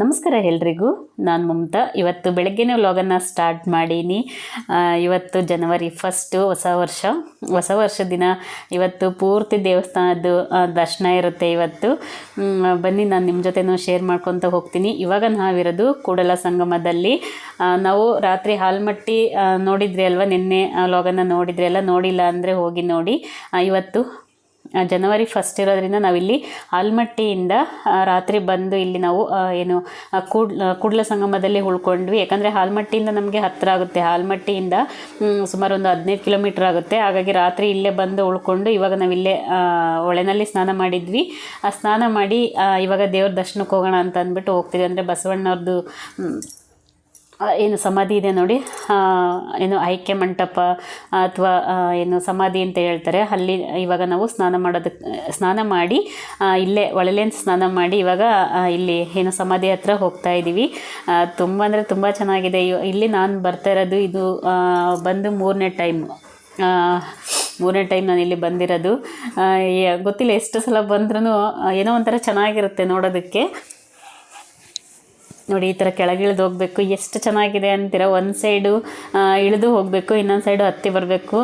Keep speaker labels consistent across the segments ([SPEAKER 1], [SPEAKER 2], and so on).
[SPEAKER 1] ನಮಸ್ಕಾರ ಎಲ್ರಿಗೂ. ನಾನು ಮಮತಾ. ಇವತ್ತು ಬೆಳಗ್ಗೆನೇ ವ್ಲಾಗನ್ನು ಸ್ಟಾರ್ಟ್ ಮಾಡೀನಿ. ಇವತ್ತು ಜನವರಿ ಫಸ್ಟು ಹೊಸ ವರ್ಷ. ಹೊಸ ವರ್ಷ ದಿನ ಇವತ್ತು ಪೂರ್ತಿ ದೇವಸ್ಥಾನದ್ದು ದರ್ಶನ ಇರುತ್ತೆ ಇವತ್ತು. ಬನ್ನಿ ನಾನು ನಿಮ್ಮ ಜೊತೆನೂ ಶೇರ್ ಮಾಡ್ಕೊತ ಹೋಗ್ತೀನಿ. ಇವಾಗ ನಾವಿರೋದು ಕೂಡಲ ಸಂಗಮದಲ್ಲಿ. ನಾವು ರಾತ್ರಿ ಹಾಲ್ಮಟ್ಟಿ ನೋಡಿದ್ರಿ ಅಲ್ವಾ? ನಿನ್ನೆ ವ್ಲಾಗನ್ನು ನೋಡಿದ್ರಿ ಅಲ್ಲ? ನೋಡಿಲ್ಲ ಅಂದರೆ ಹೋಗಿ ನೋಡಿ. ಇವತ್ತು ಜನವರಿ ಫಸ್ಟ್ ಇರೋದ್ರಿಂದ ನಾವಿಲ್ಲಿ ಆಲ್ಮಟ್ಟಿಯಿಂದ ರಾತ್ರಿ ಬಂದು ಇಲ್ಲಿ ನಾವು ಏನು ಕೂಡ್ ಕೂಡ್ಲ ಸಂಗಮದಲ್ಲಿ ಉಳ್ಕೊಂಡ್ವಿ. ಯಾಕಂದರೆ ಆಲ್ಮಟ್ಟಿಯಿಂದ ನಮಗೆ ಹತ್ತಿರ ಆಗುತ್ತೆ. ಆಲ್ಮಟ್ಟಿಯಿಂದ ಸುಮಾರು ಒಂದು ಹದಿನೈದು ಕಿಲೋಮೀಟ್ರ್ ಆಗುತ್ತೆ. ಹಾಗಾಗಿ ರಾತ್ರಿ ಇಲ್ಲೇ ಬಂದು ಉಳ್ಕೊಂಡು ಇವಾಗ ನಾವಿಲ್ಲೇ ಹೊಳೆನಲ್ಲಿ ಸ್ನಾನ ಮಾಡಿದ್ವಿ. ಆ, ಸ್ನಾನ ಮಾಡಿ ಇವಾಗ ದೇವ್ರ ದರ್ಶನಕ್ಕೆ ಹೋಗೋಣ ಅಂತ ಅಂದ್ಬಿಟ್ಟು ಹೋಗ್ತಿದ್ವಿ ಅಂದರೆ ಬಸವಣ್ಣವ್ರದ್ದು ಏನು ಸಮಾಧಿ ಇದೆ ನೋಡಿ. ಏನು ಐಕ್ಯ ಮಂಟಪ ಅಥವಾ ಏನು ಸಮಾಧಿ ಅಂತ ಹೇಳ್ತಾರೆ. ಅಲ್ಲಿ ಇವಾಗ ನಾವು ಸ್ನಾನ ಮಾಡೋದಕ್ಕೆ ಸ್ನಾನ ಮಾಡಿ ಇಲ್ಲೇ ಒಳಲೇಂತ ಸ್ನಾನ ಮಾಡಿ ಇವಾಗ ಇಲ್ಲಿ ಏನು ಸಮಾಧಿ ಹತ್ರ ಹೋಗ್ತಾ ಇದ್ದೀವಿ ತುಂಬ ಅಂದರೆ ತುಂಬ ಚೆನ್ನಾಗಿದೆ. ಇಲ್ಲಿ ನಾನು ಬರ್ತಾ ಇರೋದು ಇದು ಬಂದು ಮೂರನೇ ಟೈಮ್. ಮೂರನೇ ಟೈಮ್ ನಾನು ಇಲ್ಲಿ ಬಂದಿರೋದು. ಗೊತ್ತಿಲ್ಲ ಎಷ್ಟು ಸಲ ಬಂದ್ರೂ ಏನೋ ಒಂಥರ ಚೆನ್ನಾಗಿರುತ್ತೆ ನೋಡೋದಕ್ಕೆ. ನೋಡಿ, ಈ ಥರ ಕೆಳಗಿಳಿದು ಹೋಗಬೇಕು. ಎಷ್ಟು ಚೆನ್ನಾಗಿದೆ ಅಂತೀರ? ಒಂದು ಸೈಡು ಇಳಿದು ಹೋಗಬೇಕು, ಇನ್ನೊಂದು ಸೈಡು ಹತ್ತಿ ಬರಬೇಕು.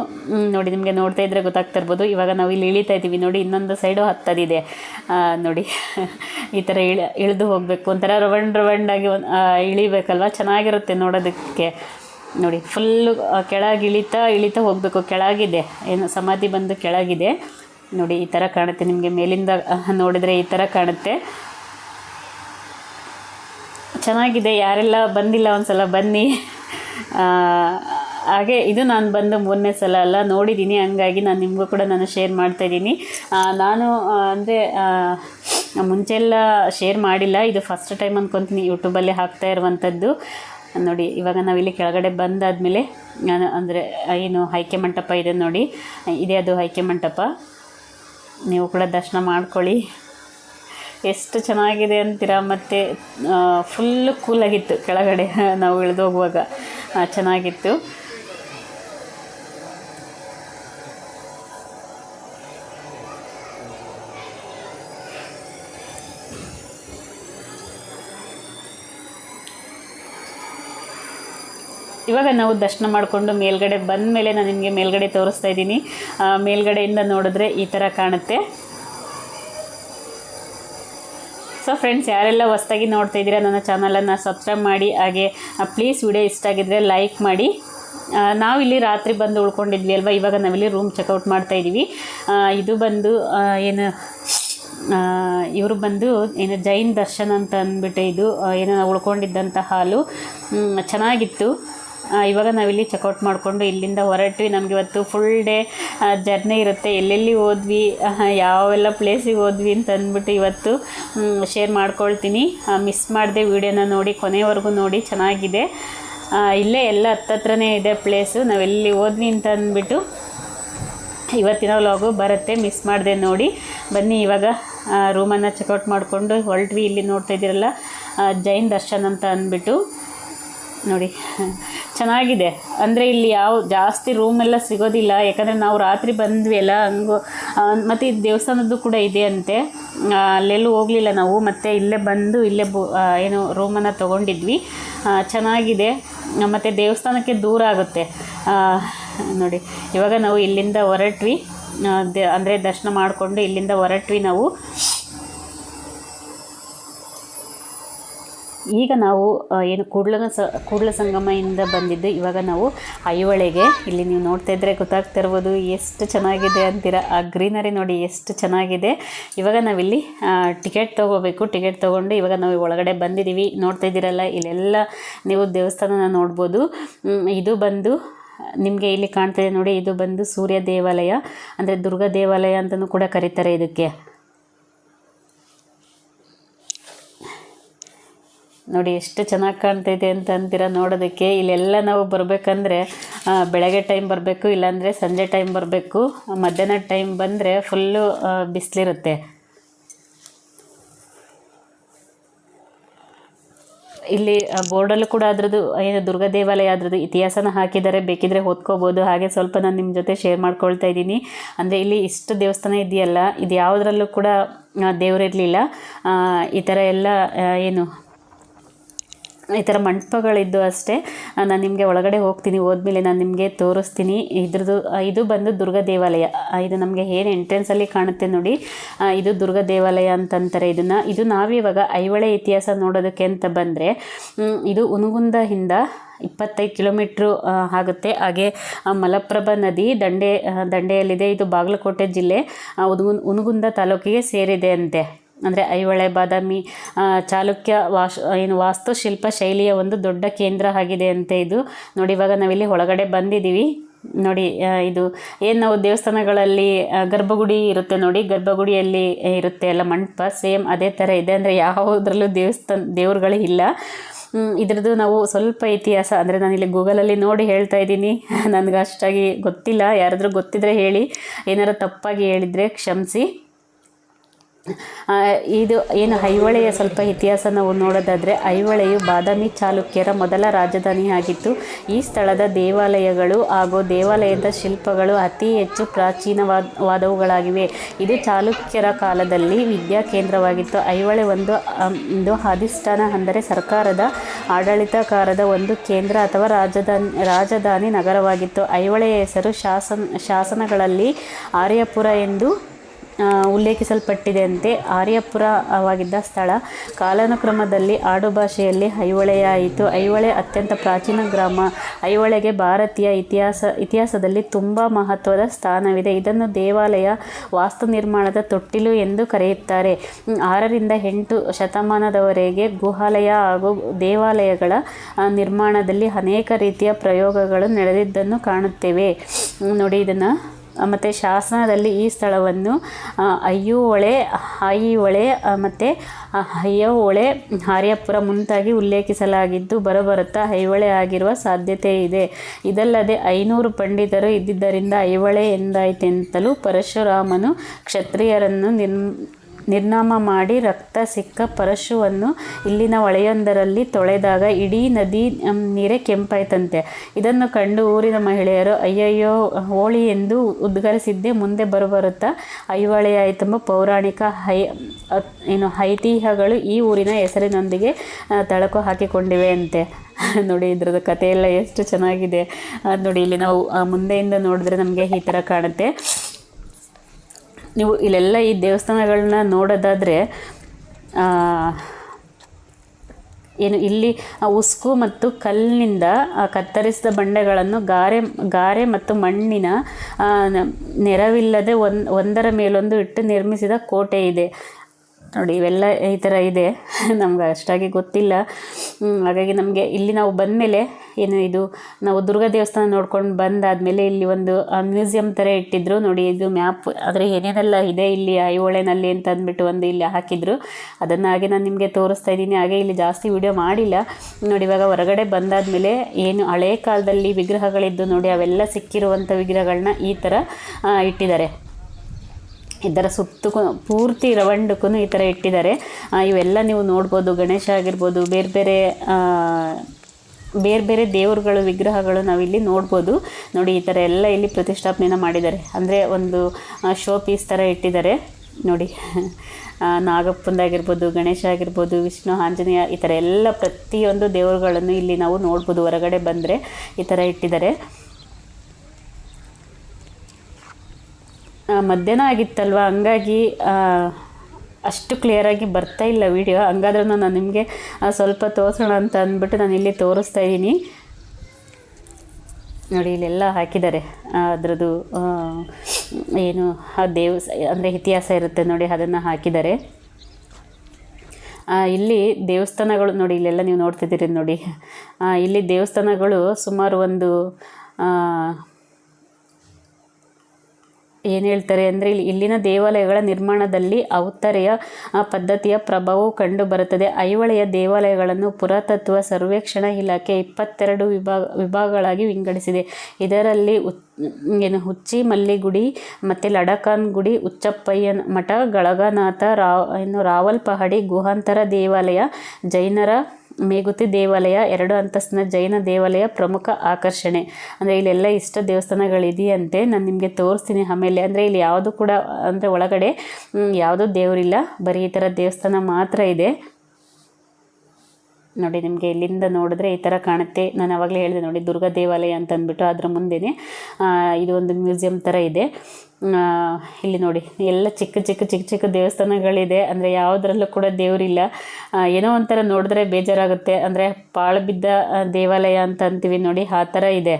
[SPEAKER 1] ನೋಡಿ, ನಿಮಗೆ ನೋಡ್ತಾ ಇದ್ರೆ ಗೊತ್ತಾಗ್ತಾ ಇರ್ಬೋದು. ಇವಾಗ ನಾವು ಇಲ್ಲಿ ಇಳಿತಾ ಇದ್ದೀವಿ. ನೋಡಿ, ಇನ್ನೊಂದು ಸೈಡು ಹತ್ತದಿದೆ. ನೋಡಿ, ಈ ಥರ ಇಳಿ, ಇಳಿದು ಹೋಗಬೇಕು. ಒಂಥರ ರವಂಡ್ ರವಂಡಾಗಿ ಇಳಿಬೇಕಲ್ವ? ಚೆನ್ನಾಗಿರುತ್ತೆ ನೋಡೋದಕ್ಕೆ. ನೋಡಿ ಫುಲ್ಲು ಕೆಳಗೆ ಇಳಿತಾ ಇಳಿತಾ ಹೋಗಬೇಕು. ಕೆಳಗಿದೆ. ಏನು, ಸಮಾಧಿ ಬಂದು ಕೆಳಗಿದೆ. ನೋಡಿ, ಈ ಥರ ಕಾಣುತ್ತೆ. ನಿಮಗೆ ಮೇಲಿಂದ ನೋಡಿದರೆ ಈ ಥರ ಕಾಣುತ್ತೆ. ಚೆನ್ನಾಗಿದೆ ಯಾರೆಲ್ಲ ಬಂದಿಲ್ಲ ಒಂದ್ಸಲ ಬನ್ನಿ. ಆ, ಹಾಗೆ ಇದು ನಾನು ಬಂದು ಮೂರನೇ ಸಲ ಅಲ್ಲ ನೋಡಿದ್ದೀನಿ ಹಂಗಾಗಿ ನಾನು ನಿಮಗೂ ಕೂಡ ನಾನು ಶೇರ್ ಮಾಡ್ತಾಯಿದ್ದೀನಿ ನಾನು ಅಂದರೆ ಮುಂಚೆಲ್ಲ ಶೇರ್ ಮಾಡಿಲ್ಲ ಇದು ಫಸ್ಟ್ ಟೈಮ್ ಅಂದ್ಕೊತೀನಿ ಯೂಟ್ಯೂಬಲ್ಲಿ ಹಾಕ್ತಾ ಇರುವಂಥದ್ದು ನೋಡಿ ಇವಾಗ ನಾವಿಲ್ಲಿ ಕೆಳಗಡೆ ಬಂದಾದಮೇಲೆ ನಾನು ಅಂದರೆ ಏನು ಹೈಕೆ ಮಂಟಪ ಇದೆ ನೋಡಿ. ಇದೆ ಅದು ಹೈಕೆ ಮಂಟಪ. ನೀವು ಕೂಡ ದರ್ಶನ ಮಾಡ್ಕೊಳ್ಳಿ. ಎಷ್ಟು ಚೆನ್ನಾಗಿದೆ ಅಂತೀರಾ ಮತ್ತು ಫುಲ್ಲು ಕೂಲಾಗಿತ್ತು ಕೆಳಗಡೆ ನಾವು ಇಳಿದೋಗುವಾಗ ಚೆನ್ನಾಗಿತ್ತು. ಇವಾಗ ನಾವು ದರ್ಶನ ಮಾಡಿಕೊಂಡು ಮೇಲ್ಗಡೆ ಬಂದ ಮೇಲೆ ನಾನು ನಿಮಗೆ ಮೇಲ್ಗಡೆ ತೋರಿಸ್ತಾ ಇದ್ದೀನಿ. ಮೇಲ್ಗಡೆಯಿಂದ ನೋಡಿದ್ರೆ ಈ ಥರ ಕಾಣುತ್ತೆ. ಸೊ ಫ್ರೆಂಡ್ಸ್ ಯಾರೆಲ್ಲ ಹೊಸ್ದಾಗಿ ನೋಡ್ತಾ ಇದ್ದೀರಾ ನನ್ನ ಚಾನಲನ್ನು ಸಬ್ಸ್ಕ್ರೈಬ್ ಮಾಡಿ, ಹಾಗೆ ಪ್ಲೀಸ್ ವಿಡಿಯೋ ಇಷ್ಟ ಆಗಿದ್ದರೆ ಲೈಕ್ ಮಾಡಿ. ನಾವಿಲ್ಲಿ ರಾತ್ರಿ ಬಂದು ಉಳ್ಕೊಂಡಿದ್ವಿ ಅಲ್ವಾ? ಇವಾಗ ನಾವಿಲ್ಲಿ ರೂಮ್ ಚೆಕ್ಔಟ್ ಮಾಡ್ತಾ ಇದ್ದೀವಿ. ಇದು ಬಂದು ಏನು ಇವರು ಬಂದು, ಏನು, ಜೈನ್ ದರ್ಶನ್ ಅಂತ ಅಂದ್ಬಿಟ್ಟು ಇದು ಏನೋ ಉಳ್ಕೊಂಡಿದ್ದಂಥ ಹಾಲು. ಚೆನ್ನಾಗಿತ್ತು. ಇವಾಗ ನಾವಿಲ್ಲಿ ಚೆಕ್ಔಟ್ ಮಾಡಿಕೊಂಡು ಇಲ್ಲಿಂದ ಹೊರಟ್ವಿ. ನಮಗೆ ಇವತ್ತು ಫುಲ್ ಡೇ ಜರ್ನಿ ಇರುತ್ತೆ. ಎಲ್ಲೆಲ್ಲಿ ಹೋದ್ವಿ ಯಾವೆಲ್ಲ ಪ್ಲೇಸಿಗೆ ಹೋದ್ವಿ ಅಂತ ಅಂದ್ಬಿಟ್ಟು ಇವತ್ತು ಶೇರ್ ಮಾಡ್ಕೊಳ್ತೀನಿ. ಮಿಸ್ ಮಾಡಿದೆ ವೀಡಿಯೋನ ನೋಡಿ, ಕೊನೆವರೆಗೂ ನೋಡಿ, ಚೆನ್ನಾಗಿದೆ. ಇಲ್ಲೇ ಎಲ್ಲ ಹತ್ತತ್ರನೇ ಇದೆ ಪ್ಲೇಸು ನಾವೆಲ್ಲಿ ಹೋದ್ವಿ ಅಂತ ಅಂದ್ಬಿಟ್ಟು ಇವತ್ತಿನ ವ್ಲಾಗು ಬರುತ್ತೆ. ಮಿಸ್ ಮಾಡಿದೆ ನೋಡಿ. ಬನ್ನಿ ಇವಾಗ ರೂಮನ್ನು ಚೆಕ್ಔಟ್ ಮಾಡಿಕೊಂಡು ಹೊರಟ್ವಿ. ಇಲ್ಲಿ ನೋಡ್ತಾ ಇದ್ದೀರಲ್ಲ ಜೈನ್ ದರ್ಶನ್ ಅಂತ ಅಂದ್ಬಿಟ್ಟು. ನೋಡಿ. ಚೆನ್ನಾಗಿದೆ. ಅಂದರೆ ಇಲ್ಲಿ ಯಾವ ಜಾಸ್ತಿ ರೂಮೆಲ್ಲ ಸಿಗೋದಿಲ್ಲ. ಯಾಕಂದರೆ ನಾವು ರಾತ್ರಿ ಬಂದ್ವಿ ಅಲ್ಲ, ಹಂಗು ಮತ್ತು ಇದು ದೇವಸ್ಥಾನದ್ದು ಕೂಡ ಇದೆ ಅಂತೆ. ಅಲ್ಲೆಲ್ಲೂ ಹೋಗಲಿಲ್ಲ ನಾವು. ಮತ್ತು ಇಲ್ಲೇ ಬಂದು ಇಲ್ಲೇ ಬು ಏನು ರೂಮನ್ನು ತೊಗೊಂಡಿದ್ವಿ. ಚೆನ್ನಾಗಿದೆ. ಮತ್ತು ದೇವಸ್ಥಾನಕ್ಕೆ ದೂರ ಆಗುತ್ತೆ. ನೋಡಿ, ಇವಾಗ ನಾವು ಇಲ್ಲಿಂದ ಹೊರಟ್ವಿ. ದ, ಅಂದರೆ ದರ್ಶನ ಮಾಡಿಕೊಂಡು ಇಲ್ಲಿಂದ ಹೊರಟ್ವಿ ನಾವು. ಈಗ ನಾವು ಏನು ಕೂಡ್ಲನ ಸ, ಕೂಡ್ಲ ಸಂಗಮದಿಂದ ಬಂದಿದ್ದು ಇವಾಗ ನಾವು ಐಹೊಳೆಗೆ. ಇಲ್ಲಿ ನೀವು ನೋಡ್ತಾ ಇದ್ದರೆ ಗೊತ್ತಾಗ್ತಾ ಇರ್ಬೋದು ಎಷ್ಟು ಚೆನ್ನಾಗಿದೆ ಅಂತೀರ. ಆ ಗ್ರೀನರಿ ನೋಡಿ ಎಷ್ಟು ಚೆನ್ನಾಗಿದೆ. ಇವಾಗ ನಾವಿಲ್ಲಿ ಟಿಕೆಟ್ ತೊಗೋಬೇಕು. ಟಿಕೆಟ್ ತೊಗೊಂಡು ಇವಾಗ ನಾವು ಒಳಗಡೆ ಬಂದಿದ್ದೀವಿ. ನೋಡ್ತಾ ಇದ್ದೀರಲ್ಲ, ಇಲ್ಲೆಲ್ಲ ನೀವು ದೇವಸ್ಥಾನನ ನೋಡ್ಬೋದು. ಇದು ಬಂದು, ನಿಮಗೆ ಇಲ್ಲಿ ಕಾಣ್ತಾ ಇದೆ ನೋಡಿ, ಇದು ಬಂದು ಸೂರ್ಯ ದೇವಾಲಯ. ಅಂದರೆ ದುರ್ಗಾ ದೇವಾಲಯ ಅಂತಲೂ ಕೂಡ ಕರೀತಾರೆ ಇದಕ್ಕೆ. ನೋಡಿ, ಎಷ್ಟು ಚೆನ್ನಾಗಿ ಕಾಣ್ತೈತೆ ಅಂತ ಅಂತೀರ ನೋಡೋದಕ್ಕೆ. ಇಲ್ಲೆಲ್ಲ ನಾವು ಬರಬೇಕಂದ್ರೆ ಬೆಳಗ್ಗೆ ಟೈಮ್ ಬರಬೇಕು, ಇಲ್ಲಾಂದರೆ ಸಂಜೆ ಟೈಮ್ ಬರಬೇಕು. ಮಧ್ಯಾಹ್ನ ಟೈಮ್ ಬಂದರೆ ಫುಲ್ಲು ಬಿಸಿಲಿರುತ್ತೆ. ಇಲ್ಲಿ ಬೋರ್ಡಲ್ಲೂ ಕೂಡ ಅದರದ್ದು, ಏನು, ದುರ್ಗಾ ದೇವಾಲಯ ಅದರದ್ದು ಇತಿಹಾಸನ ಹಾಕಿದ್ದಾರೆ. ಬೇಕಿದ್ರೆ ಓದ್ಕೋಬೋದು. ಹಾಗೆ ಸ್ವಲ್ಪ ನಾನು ನಿಮ್ಮ ಜೊತೆ ಶೇರ್ ಮಾಡ್ಕೊಳ್ತಾ ಇದ್ದೀನಿ. ಅಂದರೆ ಇಲ್ಲಿ ಇಷ್ಟು ದೇವಸ್ಥಾನ ಇದೆಯಲ್ಲ ಇದು ಯಾವುದರಲ್ಲೂ ಕೂಡ ದೇವರಿರಲಿಲ್ಲ ಈ ಥರ ಎಲ್ಲ ಏನು ಈ ಥರ ಮಂಟಪಗಳಿದ್ದು ಅಷ್ಟೇ. ನಾನು ನಿಮಗೆ ಒಳಗಡೆ ಹೋಗ್ತೀನಿ. ಹೋದ್ಮೇಲೆ ನಾನು ನಿಮಗೆ ತೋರಿಸ್ತೀನಿ. ಇದ್ರದ್ದು ಇದು ಬಂದು ದುರ್ಗ ದೇವಾಲಯ. ಇದು ನಮಗೆ ಏನು ಎಂಟ್ರೆನ್ಸಲ್ಲಿ ಕಾಣುತ್ತೆ ನೋಡಿ. ಇದು ದುರ್ಗ ದೇವಾಲಯ ಅಂತಂತಾರೆ ಇದನ್ನು. ಇದು ನಾವಿವಾಗ ಐಹೊಳೆ ಇತಿಹಾಸ ನೋಡೋದಕ್ಕೆ ಅಂತ ಬಂದರೆ ಇದು ಉನಗುಂದದಿಂದ ಇಪ್ಪತ್ತೈದು ಕಿಲೋಮೀಟ್ರು ಆಗುತ್ತೆ. ಹಾಗೆ ಮಲಪ್ರಭಾ ನದಿ ದಂಡೆ ದಂಡೆಯಲ್ಲಿದೆ. ಇದು ಬಾಗಲಕೋಟೆ ಜಿಲ್ಲೆ ಉನುಗುಂದ ತಾಲೂಕಿಗೆ ಸೇರಿದೆ ಅಂತೆ. ಅಂದರೆ ಐಹೊಳೆ, ಬಾದಾಮಿ ಚಾಲುಕ್ಯ ವಾಶ್, ಏನು ವಾಸ್ತುಶಿಲ್ಪ ಶೈಲಿಯ ಒಂದು ದೊಡ್ಡ ಕೇಂದ್ರ ಆಗಿದೆ ಅಂತೆ ಇದು. ನೋಡಿ, ಇವಾಗ ನಾವಿಲ್ಲಿ ಒಳಗಡೆ ಬಂದಿದ್ದೀವಿ. ನೋಡಿ ಇದು ಏನು ನಾವು ದೇವಸ್ಥಾನಗಳಲ್ಲಿ ಗರ್ಭಗುಡಿ ಇರುತ್ತೆ ನೋಡಿ, ಗರ್ಭಗುಡಿಯಲ್ಲಿ ಇರುತ್ತೆ ಎಲ್ಲ ಮಂಟಪ, ಸೇಮ್ ಅದೇ ಥರ ಇದೆ. ಅಂದರೆ ಯಾವುದ್ರಲ್ಲೂ ದೇವಸ್ಥಾನ, ದೇವ್ರುಗಳು ಇಲ್ಲ. ಇದ್ರದ್ದು ನಾವು ಸ್ವಲ್ಪ ಇತಿಹಾಸ, ಅಂದರೆ ನಾನಿಲ್ಲಿ ಗೂಗಲಲ್ಲಿ ನೋಡಿ ಹೇಳ್ತಾ ಇದ್ದೀನಿ. ನನಗೆ ಅಷ್ಟಾಗಿ ಗೊತ್ತಿಲ್ಲ. ಯಾರಾದರೂ ಗೊತ್ತಿದ್ರೆ ಹೇಳಿ. ಏನಾರು ತಪ್ಪಾಗಿ ಹೇಳಿದರೆ ಕ್ಷಮಿಸಿ. ಇದು ಏನು ಐಹೊಳೆಯ ಸ್ವಲ್ಪ ಇತಿಹಾಸ ನಾವು ನೋಡೋದಾದರೆ, ಐಹೊಳೆಯು ಬಾದಾಮಿ ಚಾಲುಕ್ಯರ ಮೊದಲ ರಾಜಧಾನಿಯಾಗಿತ್ತು. ಈ ಸ್ಥಳದ ದೇವಾಲಯಗಳು ಹಾಗೂ ದೇವಾಲಯದ ಶಿಲ್ಪಗಳು ಅತಿ ಹೆಚ್ಚು ಪ್ರಾಚೀನವಾದ ವಾದವುಗಳಾಗಿವೆ ಇದು ಚಾಲುಕ್ಯರ ಕಾಲದಲ್ಲಿ ವಿದ್ಯಾ ಕೇಂದ್ರವಾಗಿತ್ತು ಐಹೊಳೆ ಒಂದು ಒಂದು ಅಧಿಷ್ಠಾನ ಅಂದರೆ ಸರ್ಕಾರದ ಆಡಳಿತಕಾರದ ಒಂದು ಕೇಂದ್ರ ಅಥವಾ ರಾಜಧಾನಿ ರಾಜಧಾನಿ ನಗರವಾಗಿತ್ತು. ಐಹೊಳೆಯ ಹೆಸರು ಶಾಸನ, ಶಾಸನಗಳಲ್ಲಿ ಆರ್ಯಪುರ ಎಂದು ಉಲ್ಲೇಖಿಸಲ್ಪಟ್ಟಿದೆಯಂತೆ ಆರ್ಯಪುರವಾಗಿದ್ದ ಸ್ಥಳ ಕಾಲಾನುಕ್ರಮದಲ್ಲಿ ಆಡುಭಾಷೆಯಲ್ಲಿ ಐಹೊಳೆಯಾಯಿತು. ಐಹೊಳೆ ಅತ್ಯಂತ ಪ್ರಾಚೀನ ಗ್ರಾಮ. ಐಹೊಳೆಗೆ ಭಾರತೀಯ ಇತಿಹಾಸ, ಇತಿಹಾಸದಲ್ಲಿ ತುಂಬ ಮಹತ್ವದ ಸ್ಥಾನವಿದೆ. ಇದನ್ನು ದೇವಾಲಯ ವಾಸ್ತು ನಿರ್ಮಾಣದ ತೊಟ್ಟಿಲು ಎಂದು ಕರೆಯುತ್ತಾರೆ. ಆರರಿಂದ ಎಂಟು ಶತಮಾನದವರೆಗೆ ಗುಹಾಲಯ ಹಾಗೂ ದೇವಾಲಯಗಳ ನಿರ್ಮಾಣದಲ್ಲಿ ಅನೇಕ ರೀತಿಯ ಪ್ರಯೋಗಗಳು ನಡೆದಿದ್ದನ್ನು ಕಾಣುತ್ತೇವೆ. ನೋಡಿ ಇದನ್ನು. ಮತ್ತು ಶಾಸನದಲ್ಲಿ ಈ ಸ್ಥಳವನ್ನು ಅಯ್ಯು ಹೊಳೆ ಹಾಯಿ ಹೊಳೆ ಮತ್ತು ಅಯ್ಯಹೊಳೆ ಮುಂತಾಗಿ ಉಲ್ಲೇಖಿಸಲಾಗಿದ್ದು ಬರಬರುತ್ತಾ ಐಹೊಳೆ ಆಗಿರುವ ಸಾಧ್ಯತೆ ಇದೆ. ಇದಲ್ಲದೆ ಐನೂರು ಪಂಡಿತರು ಇದ್ದಿದ್ದರಿಂದ ಐಹೊಳೆ ಎಂದಾಯಿತೆಂತಲೂ ಪರಶುರಾಮನು ಕ್ಷತ್ರಿಯರನ್ನು ನಿರ್ ನಿರ್ನಾಮ ಮಾಡಿ ರಕ್ತ ಸಿಕ್ಕ ಪರಶುವನ್ನು ಇಲ್ಲಿನ ಹೊಳೆಯೊಂದರಲ್ಲಿ ತೊಳೆದಾಗ ಇಡೀ ನದಿ ನೀರೇ ಕೆಂಪಾಯ್ತಂತೆ. ಇದನ್ನು ಕಂಡು ಊರಿನ ಮಹಿಳೆಯರು, ಅಯ್ಯಯ್ಯೋ, ಹೋಳಿ ಎಂದು ಉದ್ಗರಿಸಿದ್ದೇ, ಮುಂದೆ ಬರುಬರುತ್ತಾ? ಐಹೊಳೆಯಾಯಿತೆಂಬ ಪೌರಾಣಿಕ ಹೈ, ಏನು ಐತಿಹ್ಯಗಳು ಈ ಊರಿನ ಹೆಸರಿನೊಂದಿಗೆ ತಳಕು ಹಾಕಿಕೊಂಡಿವೆ ಅಂತೆ. ನೋಡಿ, ಇದ್ರದ್ದು ಕಥೆಯೆಲ್ಲ ಎಷ್ಟು ಚೆನ್ನಾಗಿದೆ. ನೋಡಿ, ಇಲ್ಲಿ ನಾವು ಮುಂದೆಯಿಂದ ನೋಡಿದ್ರೆ ನಮಗೆ ಈ ಥರ ಕಾಣುತ್ತೆ. ನೀವು ಇಲ್ಲೆಲ್ಲ ಈ ದೇವಸ್ಥಾನಗಳನ್ನ ನೋಡೋದಾದರೆ ಏನು ಇಲ್ಲಿ ಉಸುಕು ಮತ್ತು ಕಲ್ಲಿನಿಂದ ಕತ್ತರಿಸಿದ ಬಂಡೆಗಳನ್ನು ಗಾರೆ ಗಾರೆ ಮತ್ತು ಮಣ್ಣಿನ ನೆರವಿಲ್ಲದೆ ಒಂದ್, ಒಂದರ ಮೇಲೊಂದು ಇಟ್ಟು ನಿರ್ಮಿಸಿದ ಕೋಟೆ ಇದೆ. ನೋಡಿ, ಇವೆಲ್ಲ ಈ ಥರ ಇದೆ. ನಮ್ಗೆ ಅಷ್ಟಾಗಿ ಗೊತ್ತಿಲ್ಲ. ಹಾಗಾಗಿ ನಮಗೆ ಇಲ್ಲಿ ನಾವು ಬಂದಮೇಲೆ ಏನು ಇದು, ನಾವು ದುರ್ಗಾ ದೇವಸ್ಥಾನ ನೋಡ್ಕೊಂಡು ಬಂದಾದಮೇಲೆ ಇಲ್ಲಿ ಒಂದು ಮ್ಯೂಸಿಯಂ ಥರ ಇಟ್ಟಿದ್ರು. ನೋಡಿ, ಇದು ಮ್ಯಾಪ್, ಆದರೆ ಏನೇನೆಲ್ಲ ಇದೆ ಇಲ್ಲಿ ಐಹೊಳೆನಲ್ಲಿ ಅಂತ ಅಂದ್ಬಿಟ್ಟು ಒಂದು ಇಲ್ಲಿ ಹಾಕಿದ್ರು. ಅದನ್ನು ಹಾಗೆ ನಾನು ನಿಮಗೆ ತೋರಿಸ್ತಾ ಇದ್ದೀನಿ. ಹಾಗೆ ಇಲ್ಲಿ ಜಾಸ್ತಿ ವಿಡಿಯೋ ಮಾಡಿಲ್ಲ. ನೋಡಿ, ಇವಾಗ ಹೊರಗಡೆ ಬಂದಾದಮೇಲೆ ಏನು ಹಳೆ ಕಾಲದಲ್ಲಿ ವಿಗ್ರಹಗಳಿದ್ದು ನೋಡಿ, ಅವೆಲ್ಲ ಸಿಕ್ಕಿರುವಂಥ ವಿಗ್ರಹಗಳನ್ನ ಈ ಥರ ಇಟ್ಟಿದ್ದಾರೆ. ಇದರ ಸುತ್ತಕ್ಕೂ ಪೂರ್ತಿ ರವಂಡಕ್ಕೂ ಈ ಥರ ಇಟ್ಟಿದ್ದಾರೆ. ಇವೆಲ್ಲ ನೀವು ನೋಡ್ಬೋದು, ಗಣೇಶ ಆಗಿರ್ಬೋದು, ಬೇರೆ ಬೇರೆ ಬೇರೆ ಬೇರೆ ದೇವರುಗಳು, ವಿಗ್ರಹಗಳು ನಾವಿಲ್ಲಿ ನೋಡ್ಬೋದು. ನೋಡಿ, ಈ ಥರ ಎಲ್ಲ ಇಲ್ಲಿ ಪ್ರತಿಷ್ಠಾಪನೆನ ಮಾಡಿದ್ದಾರೆ. ಅಂದರೆ ಒಂದು ಶೋ ಪೀಸ್ ಥರ ಇಟ್ಟಿದ್ದಾರೆ. ನೋಡಿ ನಾಗಪ್ಪಂದಾಗಿರ್ಬೋದು ಗಣೇಶ ಆಗಿರ್ಬೋದು, ವಿಷ್ಣು, ಆಂಜನೇಯ, ಈ ಥರ ಎಲ್ಲ ಪ್ರತಿಯೊಂದು ದೇವರುಗಳನ್ನು ಇಲ್ಲಿ ನಾವು ನೋಡ್ಬೋದು. ಹೊರಗಡೆ ಬಂದರೆ ಈ ಥರ ಇಟ್ಟಿದ್ದಾರೆ. ಮಧ್ಯಾಹ್ನ ಆಗಿತ್ತಲ್ವ? ಹಂಗಾಗಿ ಅಷ್ಟು ಕ್ಲಿಯರಾಗಿ ಬರ್ತಾ ಇಲ್ಲ ವಿಡಿಯೋ ಹಂಗಾದ್ರೂ ನಾನು ನಿಮಗೆ ಸ್ವಲ್ಪ ತೋರಿಸೋಣ ಅಂತ ಅಂದ್ಬಿಟ್ಟು ನಾನು ಇಲ್ಲಿ ತೋರಿಸ್ತಾ ಇದ್ದೀನಿ. ನೋಡಿ ಇಲ್ಲೆಲ್ಲ ಹಾಕಿದ್ದಾರೆ. ಅದರದ್ದು ಏನು, ಆ ದೇವ, ಅಂದರೆ ಇತಿಹಾಸ ಇರುತ್ತೆ ನೋಡಿ, ಅದನ್ನು ಹಾಕಿದ್ದಾರೆ. ಇಲ್ಲಿ ದೇವಸ್ಥಾನಗಳು ನೋಡಿ, ಇಲ್ಲೆಲ್ಲ ನೀವು ನೋಡ್ತಿದ್ದೀರಿ ನೋಡಿ. ಇಲ್ಲಿ ದೇವಸ್ಥಾನಗಳು ಸುಮಾರು ಒಂದು ಏನು ಹೇಳ್ತಾರೆ ಅಂದರೆ ಇಲ್ಲಿ ಇಲ್ಲಿನ ದೇವಾಲಯಗಳ ನಿರ್ಮಾಣದಲ್ಲಿ ಔತ್ತರೆಯ ಪದ್ಧತಿಯ ಪ್ರಭಾವವು ಕಂಡುಬರುತ್ತದೆ ಐಹೊಳೆಯ ದೇವಾಲಯಗಳನ್ನು ಪುರಾತತ್ವ ಸರ್ವೇಕ್ಷಣಾ ಇಲಾಖೆ ಇಪ್ಪತ್ತೆರಡು ವಿಭಾಗ ವಿಭಾಗಗಳಾಗಿ ವಿಂಗಡಿಸಿದೆ. ಇದರಲ್ಲಿ ಉತ್, ಏನು, ಹುಚ್ಚಿ, ಮಲ್ಲಿಗುಡಿ ಮತ್ತು ಲಡಕಾನ್ ಗುಡಿ, ಉಚ್ಚಪ್ಪಯ್ಯನ ಮಠ, ಗಳಗನಾಥ ರಾವ್ ಏನು ರಾವಲ್ ಪಹಡಿ ಗುಹಾಂತರ ದೇವಾಲಯ, ಜೈನರ ಮೇಗುತಿ ದೇವಾಲಯ, ಎರಡು ಅಂತಸ್ತಿನ ಜೈನ ದೇವಾಲಯ, ಪ್ರಮುಖ ಆಕರ್ಷಣೆ. ಅಂದರೆ ಇಲ್ಲೆಲ್ಲ ಇಷ್ಟ ದೇವಸ್ಥಾನಗಳಿದೆಯಂತೆ ನಾನು ನಿಮಗೆ ತೋರಿಸ್ತೀನಿ ಆಮೇಲೆ. ಅಂದರೆ ಇಲ್ಲಿ ಯಾವುದು ಕೂಡ, ಅಂದರೆ ಒಳಗಡೆ ಯಾವುದೂ ದೇವರಿಲ್ಲ, ಬರೀ ಈ ಥರ ದೇವಸ್ಥಾನ ಮಾತ್ರ ಇದೆ. ನೋಡಿ, ನಿಮಗೆ ಇಲ್ಲಿಂದ ನೋಡಿದ್ರೆ ಈ ಥರ ಕಾಣುತ್ತೆ. ನಾನು ಅವಾಗಲೇ ಹೇಳಿದೆ ನೋಡಿ, ದುರ್ಗಾ ದೇವಾಲಯ ಅಂತ ಅಂದ್ಬಿಟ್ಟು ಅದರ ಮುಂದೇನೆ ಇದು ಒಂದು ಮ್ಯೂಸಿಯಂ ಥರ ಇದೆ. ಇಲ್ಲಿ ನೋಡಿ, ಎಲ್ಲ ಚಿಕ್ಕ ಚಿಕ್ಕ ಚಿಕ್ಕ ಚಿಕ್ಕ ದೇವಸ್ಥಾನಗಳಿದೆ. ಅಂದರೆ ಯಾವುದರಲ್ಲೂ ಕೂಡ ದೇವರಿಲ್ಲ. ಏನೋ ಒಂಥರ ನೋಡಿದ್ರೆ ಬೇಜಾರಾಗುತ್ತೆ. ಅಂದರೆ ಪಾಳು ಬಿದ್ದ ದೇವಾಲಯ ಅಂತ ಅಂತೀವಿ ನೋಡಿ, ಆ ಥರ ಇದೆ.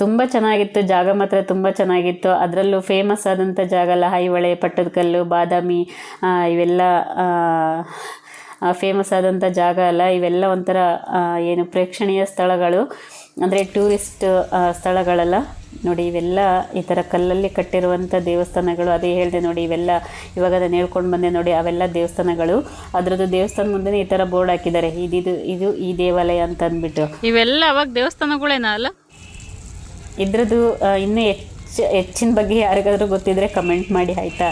[SPEAKER 1] ತುಂಬ ಚೆನ್ನಾಗಿತ್ತು. ಜಾಗ ಮಾತ್ರ ತುಂಬ ಚೆನ್ನಾಗಿತ್ತು. ಅದರಲ್ಲೂ ಫೇಮಸ್ ಆದಂಥ ಜಾಗ ಅಲ್ಲ ಐಹೊಳೆ ಪಟ್ಟದಕಲ್ಲು, ಬಾದಾಮಿ ಇವೆಲ್ಲ ಫೇಮಸ್ ಆದಂಥ ಜಾಗ ಅಲ್ಲ ಇವೆಲ್ಲ ಒಂಥರ ಏನು ಪ್ರೇಕ್ಷಣೀಯ ಸ್ಥಳಗಳು. ಅಂದರೆ ಟೂರಿಸ್ಟ್ ಸ್ಥಳಗಳೆಲ್ಲ. ನೋಡಿ ಇವೆಲ್ಲ ಈ ಥರ ಕಲ್ಲಲ್ಲಿ ಕಟ್ಟಿರುವಂಥ ದೇವಸ್ಥಾನಗಳು ಅದೇ ಹೇಳಿದೆ ನೋಡಿ ಇವೆಲ್ಲ ಇವಾಗ ನಾನು ಹೇಳ್ಕೊಂಡು ಬಂದೆ ನೋಡಿ ಅವೆಲ್ಲ ದೇವಸ್ಥಾನಗಳು. ಅದರದ್ದು ದೇವಸ್ಥಾನ ಮುಂದೆ ಈ ಥರ ಬೋರ್ಡ್ ಹಾಕಿದ್ದಾರೆ. ಇದಿದು ಇದು ಈ ದೇವಾಲಯ ಅಂತ ಅಂದ್ಬಿಟ್ಟು.
[SPEAKER 2] ಇವೆಲ್ಲ ಅವಾಗ ದೇವಸ್ಥಾನಗಳೇನ ಅಲ್ಲ?
[SPEAKER 1] ಇದ್ರದ್ದು ಇನ್ನೂ ಹೆಚ್ಚು ಹೆಚ್ಚಿನ ಬಗ್ಗೆ ಯಾರಿಗಾದರೂ ಗೊತ್ತಿದ್ರೆ ಕಮೆಂಟ್ ಮಾಡಿ ಆಯಿತಾ?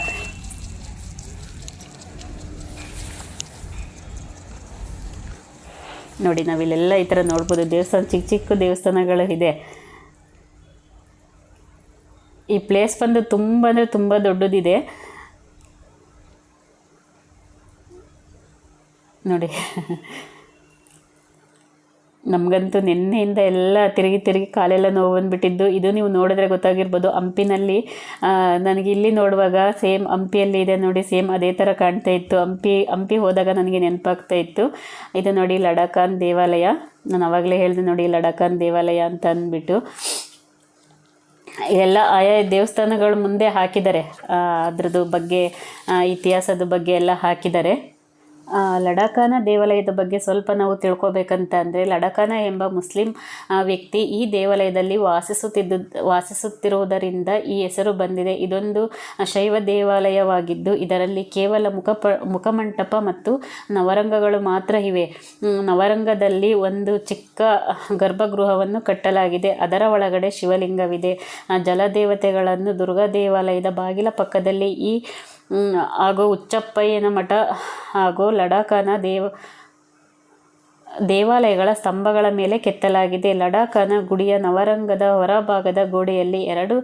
[SPEAKER 1] ನೋಡಿ, ನಾವಿಲ್ಲೆಲ್ಲ ಈ ಥರ ನೋಡ್ಬೋದು. ದೇವಸ್ಥಾನ ಚಿಕ್ಕ ಚಿಕ್ಕ ದೇವಸ್ಥಾನಗಳು ಇದೆ. ಈ ಪ್ಲೇಸ್ ಬಂದು ತುಂಬ ಅಂದರೆ ತುಂಬ ದೊಡ್ಡದಿದೆ. ನೋಡಿ. ನಮಗಂತೂ ನಿನ್ನೆಯಿಂದ ಎಲ್ಲ ತಿರುಗಿ ತಿರುಗಿ ಕಾಲೆಲ್ಲ ನೋವು ಬಂದುಬಿಟ್ಟಿದ್ದು. ಇದು ನೀವು ನೋಡಿದ್ರೆ ಗೊತ್ತಾಗಿರ್ಬೋದು. ಹಂಪಿನಲ್ಲಿ ನನಗೆ ಇಲ್ಲಿ ನೋಡುವಾಗ ಸೇಮ್ ಹಂಪಿಯಲ್ಲಿ ಇದೆ ನೋಡಿ, ಸೇಮ್ ಅದೇ ಥರ ಕಾಣ್ತಾ ಇತ್ತು. ಹಂಪಿ ಹಂಪಿ ಹೋದಾಗ ನನಗೆ ನೆನಪಾಗ್ತಾ ಇತ್ತು. ಇದು ನೋಡಿ ಲಡಾಖಾನ್ ದೇವಾಲಯ. ನಾನು ಆವಾಗಲೇ ಹೇಳಿದೆ ನೋಡಿ ಲಡಾಖಾನ್ ದೇವಾಲಯ ಅಂತ ಅಂದ್ಬಿಟ್ಟು. ಎಲ್ಲ ಆಯಾ ದೇವಸ್ಥಾನಗಳು ಮುಂದೆ ಹಾಕಿದ್ದಾರೆ. ಅದ್ರದ್ದು ಬಗ್ಗೆ ಇತಿಹಾಸದ ಬಗ್ಗೆ ಎಲ್ಲ ಹಾಕಿದ್ದಾರೆ. ಲಡಾಖಾನ ದೇವಾಲಯದ ಬಗ್ಗೆ ಸ್ವಲ್ಪ ನಾವು ತಿಳ್ಕೊಬೇಕಂತ ಅಂದರೆ ಲಡಾಖಾನ ಎಂಬ ಮುಸ್ಲಿಂ ವ್ಯಕ್ತಿ ಈ ದೇವಾಲಯದಲ್ಲಿ ವಾಸಿಸುತ್ತಿದ್ದು, ವಾಸಿಸುತ್ತಿರುವುದರಿಂದ ಈ ಹೆಸರು ಬಂದಿದೆ. ಇದೊಂದು ಶೈವ ದೇವಾಲಯವಾಗಿದ್ದು ಇದರಲ್ಲಿ ಕೇವಲ ಮುಖ ಮುಖಮಂಟಪ ಮತ್ತು ನವರಂಗಗಳು ಮಾತ್ರ ಇವೆ. ನವರಂಗದಲ್ಲಿ ಒಂದು ಚಿಕ್ಕ ಗರ್ಭಗೃಹವನ್ನು ಕಟ್ಟಲಾಗಿದೆ. ಅದರ ಒಳಗಡೆ ಶಿವಲಿಂಗವಿದೆ. ಜಲದೇವತೆಗಳನ್ನು ದುರ್ಗಾ ದೇವಾಲಯದ ಬಾಗಿಲ ಪಕ್ಕದಲ್ಲಿ ಈ ಹಾಗೂ ಉಚ್ಚಪ್ಪಯ್ಯನ ಮಠ ಹಾಗೂ ಲಡಾಖನ ದೇವ, ದೇವಾಲಯಗಳ ಸ್ತಂಭಗಳ ಮೇಲೆ ಕೆತ್ತಲಾಗಿದೆ. ಲಡಾಖನ ಗುಡಿಯ ನವರಂಗದ ಹೊರಭಾಗದ ಗೋಡೆಯಲ್ಲಿ ಎರಡು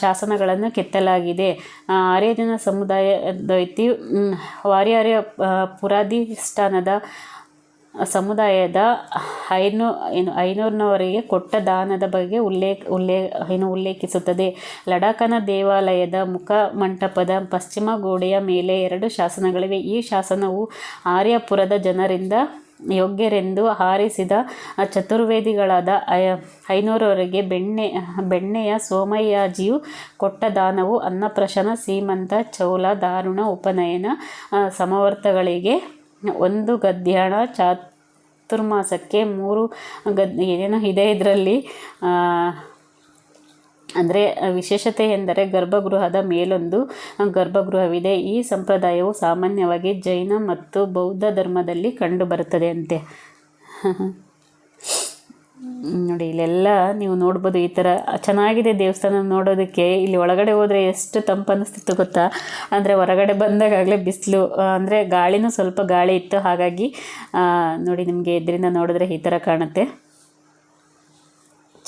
[SPEAKER 1] ಶಾಸನಗಳನ್ನು ಕೆತ್ತಲಾಗಿದೆ. ಆರ್ಯಜನ ಸಮುದಾಯ ದೈತಿ ವಾರ್ಯಾರ್ಯ ಪುರಾಧಿಷ್ಠಾನದ ಸಮುದಾಯದ ಐನೂ, ಏನು ಐನೂರಿನವರಿಗೆ ಕೊಟ್ಟ ದಾನದ ಬಗ್ಗೆ ಉಲ್ಲೇಖ ಉಲ್ಲೇಖ ಏನು ಉಲ್ಲೇಖಿಸುತ್ತದೆ. ಲಡಾಖನ ದೇವಾಲಯದ ಮುಖ ಮಂಟಪದ ಪಶ್ಚಿಮ ಗೋಡೆಯ ಮೇಲೆ ಎರಡು ಶಾಸನಗಳಿವೆ. ಈ ಶಾಸನವು ಆರ್ಯಪುರದ ಜನರಿಂದ ಯೋಗ್ಯರೆಂದು ಹಾರಿಸಿದ ಚತುರ್ವೇದಿಗಳಾದ ಐನೂರವರೆಗೆ ಬೆಣ್ಣೆ, ಬೆಣ್ಣೆಯ ಸೋಮಯ್ಯಾಜಿಯು ಕೊಟ್ಟ ದಾನವು ಅನ್ನಪ್ರಶನ, ಸೀಮಂತ, ಚೌಲ, ದಾರುಣ ಉಪನಯನ ಸಮವರ್ತಗಳಿಗೆ ಒಂದು ಗದ್ಯಾಣ ಚಾತುರ್ಮಾಸಕ್ಕೆ ಮೂರು ಗದ್ ಏನೇನೋ ಇದೆ ಇದರಲ್ಲಿ ಅಂದರೆ ವಿಶೇಷತೆ ಎಂದರೆ ಗರ್ಭಗೃಹದ ಮೇಲೊಂದು ಗರ್ಭಗೃಹವಿದೆ. ಈ ಸಂಪ್ರದಾಯವು ಸಾಮಾನ್ಯವಾಗಿ ಜೈನ ಮತ್ತು ಬೌದ್ಧ ಧರ್ಮದಲ್ಲಿ ಕಂಡುಬರುತ್ತದೆ ಅಂತೆ. ನೋಡಿ, ಇಲ್ಲೆಲ್ಲ ನೀವು ನೋಡ್ಬೋದು ಈ ಥರ ಚೆನ್ನಾಗಿದೆ ದೇವಸ್ಥಾನ ನೋಡೋದಕ್ಕೆ. ಇಲ್ಲಿ ಒಳಗಡೆ ಹೋದರೆ ಎಷ್ಟು ತಂಪು ಅನ್ನಿಸ್ತಿತ್ತು ಗೊತ್ತಾ? ಅಂದರೆ ಹೊರಗಡೆ ಬಂದಾಗಲೇ ಬಿಸಿಲು ಅಂದರೆ ಗಾಳಿನೂ ಸ್ವಲ್ಪ ಗಾಳಿ ಇತ್ತು. ಹಾಗಾಗಿ ನೋಡಿ, ನಿಮಗೆ ಇದರಿಂದ ನೋಡಿದ್ರೆ ಈ ಥರ ಕಾಣುತ್ತೆ.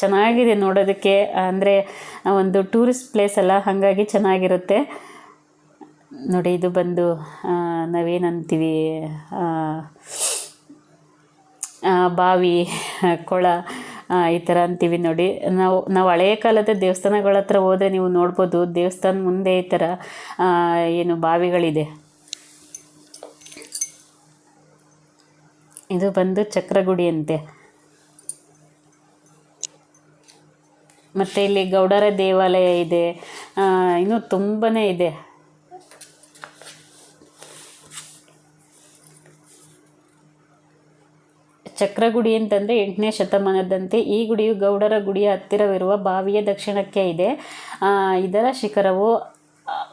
[SPEAKER 1] ಚೆನ್ನಾಗಿದೆ ನೋಡೋದಕ್ಕೆ. ಅಂದರೆ ಒಂದು ಟೂರಿಸ್ಟ್ ಪ್ಲೇಸ್ ಅಲ್ಲ, ಹಾಗಾಗಿ ಚೆನ್ನಾಗಿರುತ್ತೆ. ನೋಡಿ, ಇದು ಬಂದು ನಾವೇನಂತೀವಿ ಬಾವಿ, ಕೊಳ ಈ ಥರ ಅಂತೀವಿ ನೋಡಿ. ನಾವು ನಾವು ಹಳೆಯ ಕಾಲದ ದೇವಸ್ಥಾನಗಳ ಹತ್ರ ಹೋದರೆ ನೀವು ನೋಡ್ಬೋದು, ದೇವಸ್ಥಾನ ಮುಂದೆ ಈ ಥರ ಏನು ಬಾವಿಗಳಿದೆ. ಇದು ಬಂದು ಚಕ್ರಗುಡಿ ಅಂತೆ ಮತ್ತು ಇಲ್ಲಿ ಗೌಡರ ದೇವಾಲಯ ಇದೆ. ಇನ್ನೂ ತುಂಬಾ ಇದೆ. ಚಕ್ರಗುಡಿ ಅಂತಂದರೆ ಎಂಟನೇ ಶತಮಾನದಂತೆ ಈ ಗುಡಿಯು ಗೌಡರ ಗುಡಿಯ ಹತ್ತಿರವಿರುವ ಬಾವಿಯ ದಕ್ಷಿಣಕ್ಕೆ ಇದೆ. ಇದರ ಶಿಖರವು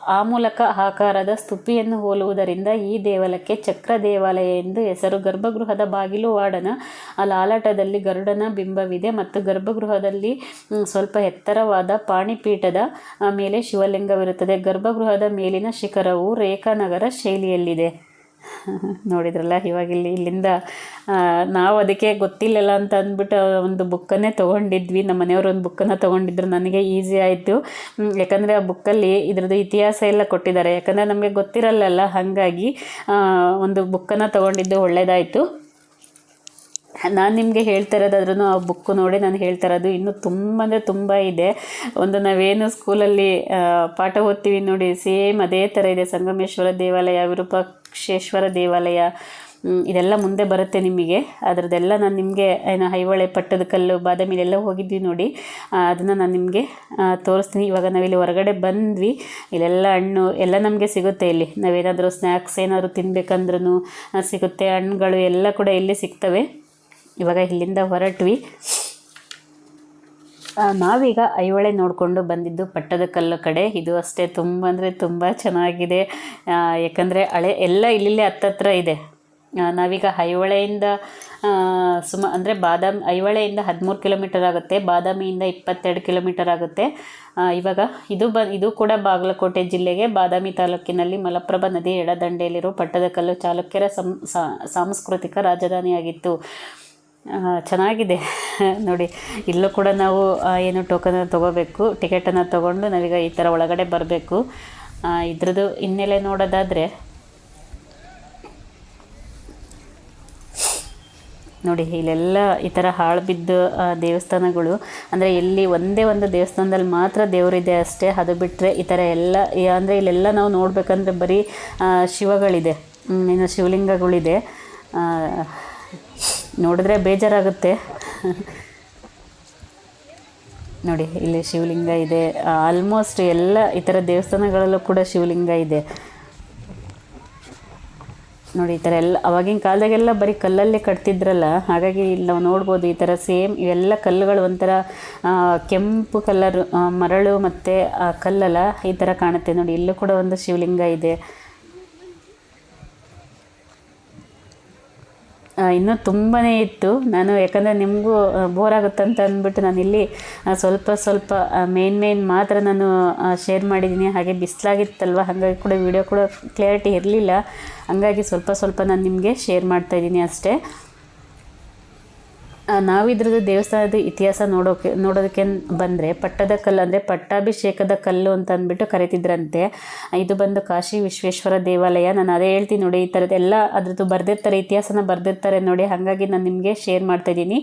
[SPEAKER 1] ಆ- ಮೂಲಕ ಆಕಾರದ ಸ್ತುಪಿಯನ್ನು ಹೋಲುವುದರಿಂದ ಈ ದೇವಾಲಯಕ್ಕೆ ಚಕ್ರ ದೇವಾಲಯ ಎಂದು ಹೆಸರು. ಗರ್ಭಗೃಹದ ಬಾಗಿಲು ವಾಡನ ಲಾಲಟದಲ್ಲಿ ಗರುಡನ ಬಿಂಬವಿದೆ ಮತ್ತು ಗರ್ಭಗೃಹದಲ್ಲಿ ಸ್ವಲ್ಪ ಎತ್ತರವಾದ ಪಾಣಿಪೀಠದ ಮೇಲೆ ಶಿವಲಿಂಗವಿರುತ್ತದೆ. ಗರ್ಭಗೃಹದ ಮೇಲಿನ ಶಿಖರವು ರೇಖಾನಗರ ಶೈಲಿಯಲ್ಲಿದೆ. ನೋಡಿದ್ರಲ್ಲ, ಇವಾಗ ಇಲ್ಲಿ, ಇಲ್ಲಿಂದ ನಾವು ಅದಕ್ಕೆ ಗೊತ್ತಿಲ್ಲಲ್ಲ ಅಂತ ಅಂದ್ಬಿಟ್ಟು ಒಂದು ಬುಕ್ಕನ್ನೇ ತೊಗೊಂಡಿದ್ವಿ. ನಮ್ಮ ಮನೆಯವರು ಒಂದು ಬುಕ್ಕನ್ನು ತೊಗೊಂಡಿದ್ರು. ನನಗೆ ಈಸಿ ಆಯಿತು. ಯಾಕಂದರೆ ಆ ಬುಕ್ಕಲ್ಲಿ ಇದ್ರದ್ದು ಇತಿಹಾಸ ಎಲ್ಲ ಕೊಟ್ಟಿದ್ದಾರೆ. ಯಾಕಂದರೆ ನಮಗೆ ಗೊತ್ತಿರಲ್ಲಲ್ಲ, ಹಾಗಾಗಿ ಒಂದು ಬುಕ್ಕನ್ನು ತೊಗೊಂಡಿದ್ದು ಒಳ್ಳೆಯದಾಯಿತು ನಾನು ನಿಮಗೆ ಹೇಳ್ತಾ ಇರೋದಾದ್ರೂ ಆ ಬುಕ್ಕು ನೋಡಿ ನಾನು ಹೇಳ್ತಾ ಇರೋದು ಇನ್ನೂ ತುಂಬ ಅಂದರೆ ತುಂಬ ಇದೆ. ಒಂದು ನಾವೇನು ಸ್ಕೂಲಲ್ಲಿ ಪಾಠ ಓದ್ತೀವಿ ನೋಡಿ ಸೇಮ್ ಅದೇ ಥರ ಇದೆ. ಸಂಗಮೇಶ್ವರ ದೇವಾಲಯ ವಿರೂಪಾಕ್ಷೇಶ್ವರ ದೇವಾಲಯ ಇದೆಲ್ಲ ಮುಂದೆ ಬರುತ್ತೆ ನಿಮಗೆ. ಅದರದ್ದೆಲ್ಲ ನಾನು ನಿಮಗೆ, ಏನು, ಐಹೊಳೆ ಪಟ್ಟದಕಲ್ಲು ಬಾದಾಮಿ ಎಲ್ಲ ಹೋಗಿದ್ವಿ ನೋಡಿ. ಅದನ್ನು ನಾನು ನಿಮಗೆ ತೋರಿಸ್ತೀನಿ. ಇವಾಗ ನಾವಿಲ್ಲಿ ಹೊರಗಡೆ ಬಂದ್ವಿ. ಇಲ್ಲೆಲ್ಲ ಹಣ್ಣು, ಎಲ್ಲ ನಮಗೆ ಸಿಗುತ್ತೆ ಇಲ್ಲಿ. ನಾವೇನಾದರೂ ಸ್ನ್ಯಾಕ್ಸ್ ಏನಾದರೂ ತಿನ್ಬೇಕಂದ್ರೂ ಸಿಗುತ್ತೆ. ಹಣ್ಣುಗಳು ಎಲ್ಲ ಕೂಡ ಇಲ್ಲಿ ಸಿಗ್ತವೆ. ಇವಾಗ ಇಲ್ಲಿಂದ ಹೊರಟ್ವಿ. ನಾವೀಗ ಐಹೊಳೆ ನೋಡಿಕೊಂಡು ಬಂದಿದ್ದು ಪಟ್ಟದಕಲ್ಲು ಕಡೆ. ಇದು ಅಷ್ಟೇ, ತುಂಬ ಅಂದರೆ ತುಂಬ ಚೆನ್ನಾಗಿದೆ. ಯಾಕಂದರೆ ಹಳೆ, ಎಲ್ಲ ಇಲ್ಲಿಲ್ಲೇ ಹತ್ತತ್ರ ಇದೆ. ನಾವೀಗ ಐಹೊಳೆಯಿಂದ ಸುಮ, ಅಂದರೆ ಬಾದಾಮಿ, ಐಹೊಳೆಯಿಂದ ಹದಿಮೂರು ಕಿಲೋಮೀಟರ್ ಆಗುತ್ತೆ, ಬಾದಾಮಿಯಿಂದ ಇಪ್ಪತ್ತೆರಡು ಕಿಲೋಮೀಟರ್ ಆಗುತ್ತೆ. ಇವಾಗ ಇದು ಬ, ಇದು ಕೂಡ ಬಾಗಲಕೋಟೆ ಜಿಲ್ಲೆಗೆ, ಬಾದಾಮಿ ತಾಲೂಕಿನಲ್ಲಿ ಮಲಪ್ರಭಾ ನದಿ ಎಡದಂಡೆಯಲ್ಲಿರೋ ಪಟ್ಟದಕಲ್ಲು ಚಾಲುಕ್ಯರ ಸಂ, ಸಾಂಸ್ಕೃತಿಕ ರಾಜಧಾನಿಯಾಗಿತ್ತು. ಚೆನ್ನಾಗಿದೆ. ನೋಡಿ, ಇಲ್ಲೂ ಕೂಡ ನಾವು ಏನು ಟೋಕನ್ ತೊಗೋಬೇಕು ಟಿಕೆಟನ್ನು ತೊಗೊಂಡು ನಾವೀಗ ಈ ಥರ ಒಳಗಡೆ ಬರಬೇಕು. ಇದ್ರದ್ದು ಹಿನ್ನೆಲೆ ನೋಡೋದಾದರೆ, ನೋಡಿ, ಇಲ್ಲೆಲ್ಲ ಈ ಥರ ಹಾಳು ಬಿದ್ದ ದೇವಸ್ಥಾನಗಳು, ಅಂದರೆ ಇಲ್ಲಿ ಒಂದೇ ಒಂದು ದೇವಸ್ಥಾನದಲ್ಲಿ ಮಾತ್ರ ದೇವರಿದೆ ಅಷ್ಟೇ. ಅದು ಬಿಟ್ಟರೆ ಈ ಥರ ಎಲ್ಲ ಅಂದರೆ ಇಲ್ಲೆಲ್ಲ ನಾವು ನೋಡಬೇಕಂದ್ರೆ ಬರೀ ಶಿವಗಳಿದೆ. ಇನ್ನು ಶಿವಲಿಂಗಗಳಿದೆ. ನೋಡಿದ್ರೆ ಬೇಜಾರಾಗುತ್ತೆ. ನೋಡಿ, ಇಲ್ಲಿ ಶಿವಲಿಂಗ ಇದೆ. ಆಲ್ಮೋಸ್ಟ್ ಎಲ್ಲ ಈ ಥರ ದೇವಸ್ಥಾನಗಳಲ್ಲೂ ಕೂಡ ಶಿವಲಿಂಗ ಇದೆ. ನೋಡಿ, ಈ ಥರ ಎಲ್ಲ, ಅವಾಗಿನ ಕಾಲದಾಗೆಲ್ಲ ಬರೀ ಕಲ್ಲಲ್ಲೇ ಕಟ್ತಿದ್ರಲ್ಲ, ಹಾಗಾಗಿ ಇಲ್ಲಿ ನಾವು ನೋಡ್ಬೋದು ಈ ಥರ ಸೇಮ್ ಇವೆಲ್ಲ ಕಲ್ಲುಗಳು ಒಂಥರ ಕೆಂಪು ಕಲರ್ ಮರಳು ಮತ್ತು ಕಲ್ಲಲ್ಲ ಈ ಥರ ಕಾಣುತ್ತೆ. ನೋಡಿ, ಇಲ್ಲೂ ಕೂಡ ಒಂದು ಶಿವಲಿಂಗ ಇದೆ. ಇನ್ನೂ ತುಂಬಾ ಇತ್ತು. ನಾನು ಯಾಕಂದರೆ ನಿಮಗೂ ಬೋರ್ ಆಗುತ್ತೆ ಅಂತ ಅಂದ್ಬಿಟ್ಟು ನಾನು ಇಲ್ಲಿ ಸ್ವಲ್ಪ ಸ್ವಲ್ಪ ಮೇನ್ ಮೇನ್ ಮಾತ್ರ ನಾನು ಶೇರ್ ಮಾಡಿದ್ದೀನಿ. ಹಾಗೆ ಬಿಸಿಲಾಗಿತ್ತಲ್ವ? ಹಾಗಾಗಿ ಕೂಡ ವಿಡಿಯೋ ಕೂಡ ಕ್ಲಿಯರಿಟಿ ಇರಲಿಲ್ಲ. ಹಂಗಾಗಿ ಸ್ವಲ್ಪ ಸ್ವಲ್ಪ ನಾನು ನಿಮಗೆ ಶೇರ್ ಮಾಡ್ತಾಯಿದ್ದೀನಿ ಅಷ್ಟೇ. ನಾವಿದ್ರದ್ದು ದೇವಸ್ಥಾನದ ಇತಿಹಾಸ ನೋಡೋಕೆ, ನೋಡೋದಕ್ಕೆ ಬಂದರೆ ಪಟ್ಟದ ಕಲ್ಲು ಅಂದರೆ ಪಟ್ಟಾಭಿಷೇಕದ ಕಲ್ಲು ಅಂತ ಅಂದ್ಬಿಟ್ಟು ಕರಿತಿದ್ರಂತೆ. ಇದು ಬಂದು ಕಾಶಿ ವಿಶ್ವೇಶ್ವರ ದೇವಾಲಯ. ನಾನು ಅದೇ ಹೇಳ್ತೀನಿ ನೋಡಿ, ಈ ಥರದ್ದೆಲ್ಲ ಅದ್ರದ್ದು ಬರೆದಿರ್ತಾರೆ, ಇತಿಹಾಸನ ಬರೆದಿರ್ತಾರೆ ನೋಡಿ, ಹಾಗಾಗಿ ನಾನು ನಿಮಗೆ ಶೇರ್ ಮಾಡ್ತಾಯಿದ್ದೀನಿ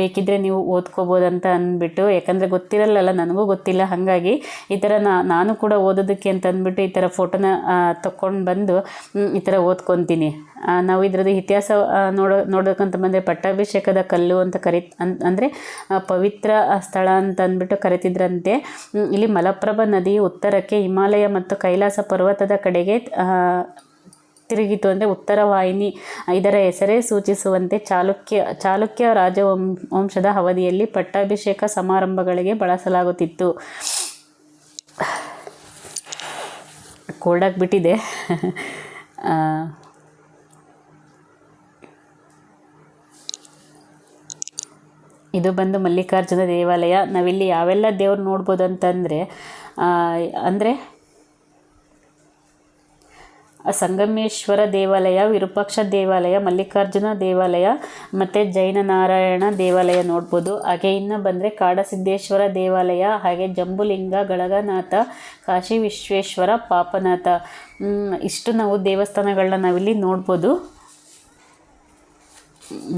[SPEAKER 1] ಬೇಕಿದ್ದರೆ ನೀವು ಓದ್ಕೋಬೋದು ಅಂತ ಅಂದ್ಬಿಟ್ಟು, ಯಾಕಂದರೆ ಗೊತ್ತಿರಲ್ಲಲ್ಲ, ನನಗೂ ಗೊತ್ತಿಲ್ಲ, ಹಾಗಾಗಿ ಈ ಥರ ನಾನು ಕೂಡ ಓದೋದಕ್ಕೆ ಅಂತ ಅಂದ್ಬಿಟ್ಟು ಈ ಥರ ಫೋಟೋನ ತಕ್ಕೊಂಡು ಬಂದು ಈ ಥರ ಓದ್ಕೊತೀನಿ. ನಾವು ಇದರದ್ದು ಇತಿಹಾಸ ನೋಡೋ ನೋಡೋಕ್ಕಂತ ಬಂದರೆ ಪಟ್ಟಾಭಿಷೇಕದ ಕಲ್ಲು ಅಂತ ಕರಿ ಅನ್, ಅಂದರೆ ಪವಿತ್ರ ಸ್ಥಳ ಅಂತ ಅಂದ್ಬಿಟ್ಟು ಕರಿತಿದ್ರಂತೆ. ಇಲ್ಲಿ ಮಲಪ್ರಭಾ ನದಿಯು ಉತ್ತರಕ್ಕೆ ಹಿಮಾಲಯ ಮತ್ತು ಕೈಲಾಸ ಪರ್ವತದ ಕಡೆಗೆ ತಿರುಗಿತು ಅಂದರೆ ಉತ್ತರ ವಾಹಿನಿ ಇದರ ಹೆಸರೇ ಸೂಚಿಸುವಂತೆ ಚಾಲುಕ್ಯ ಚಾಲುಕ್ಯ ರಾಜವಂಶ ವಂಶದ ಅವಧಿಯಲ್ಲಿ ಪಟ್ಟಾಭಿಷೇಕ ಸಮಾರಂಭಗಳಿಗೆ ಬಳಸಲಾಗುತ್ತಿತ್ತು. ಕೋಲ್ಡ್ ಆಗಿಬಿಟ್ಟಿದೆ ಇದು ಬಂದು ಮಲ್ಲಿಕಾರ್ಜುನ ದೇವಾಲಯ. ನಾವಿಲ್ಲಿ ಯಾವೆಲ್ಲ ದೇವ್ರು ನೋಡ್ಬೋದು ಅಂತಂದರೆ ಅಂದರೆ ಸಂಗಮೇಶ್ವರ ದೇವಾಲಯ, ವಿರೂಪಾಕ್ಷ ದೇವಾಲಯ, ಮಲ್ಲಿಕಾರ್ಜುನ ದೇವಾಲಯ ಮತ್ತು ಜೈನ ನಾರಾಯಣ ದೇವಾಲಯ ನೋಡ್ಬೋದು. ಹಾಗೆ ಇನ್ನು ಬಂದರೆ ಕಾಡಸಿದ್ದೇಶ್ವರ ದೇವಾಲಯ, ಹಾಗೆ ಜಂಬುಲಿಂಗ, ಗಳಗನಾಥ ಕಾಶಿ ವಿಶ್ವೇಶ್ವರ ಪಾಪನಾಥ ಇಷ್ಟು ನಾವು ದೇವಸ್ಥಾನಗಳನ್ನ ನಾವಿಲ್ಲಿ ನೋಡ್ಬೋದು.